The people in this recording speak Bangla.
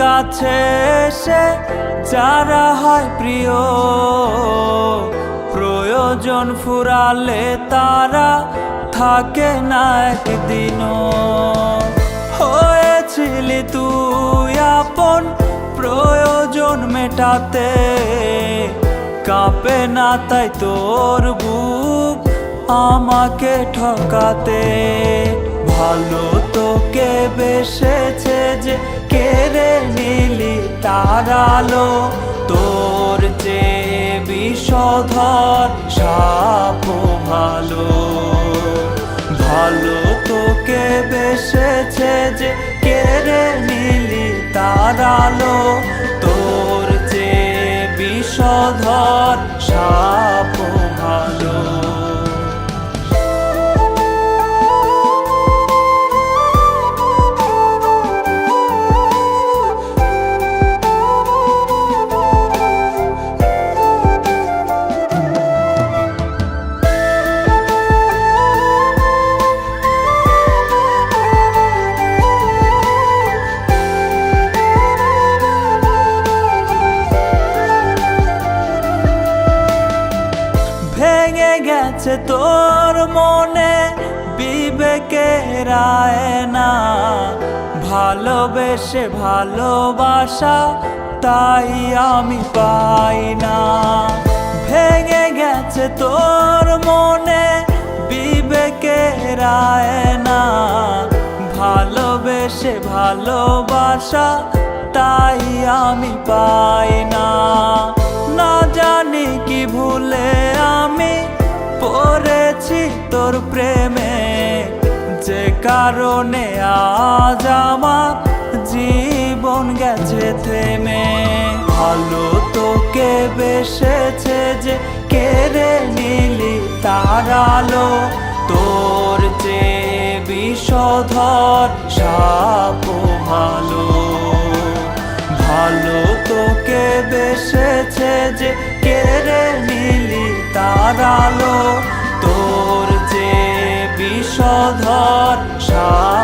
কাছে এসে যারা হয় প্রিয়, প্রয়োজন ফুরালে তারা থাকে না একদিনও। হয়েছিলি তুই আপন, প্রয়োজন মেটাতে। কাঁপে না তাই তোর বুক আমাকে ঠকাতে। ভালো তোকে বেসেছে যে কেড়ে নিলি তারালো তোর যে বিষধর সাপ ভালো। ভালো তোকে বেসেছে যে কেড়ে নিলি তারালো তোর যে বিষধর সাপ গেছে তোর মনে বিবেকের না ভালোবেসে ভালোবাসা তাই আমি পাই না। ভেঙে গেছে তোর মনে বিবেকের না ভালোবেসে ভালোবাসা তাই আমি পাই না। তোর প্রেমে যে কারণে আজ আমার জীবন গেছে থেমে। ভালো তোকে বেসেছে যে কেড়ে নিলি তারালো তোর যে বিষধর সাপ ভালো। ভালো তোকে বেসেছে যে কেড়ে নিলি তারালো বিষধর সাপ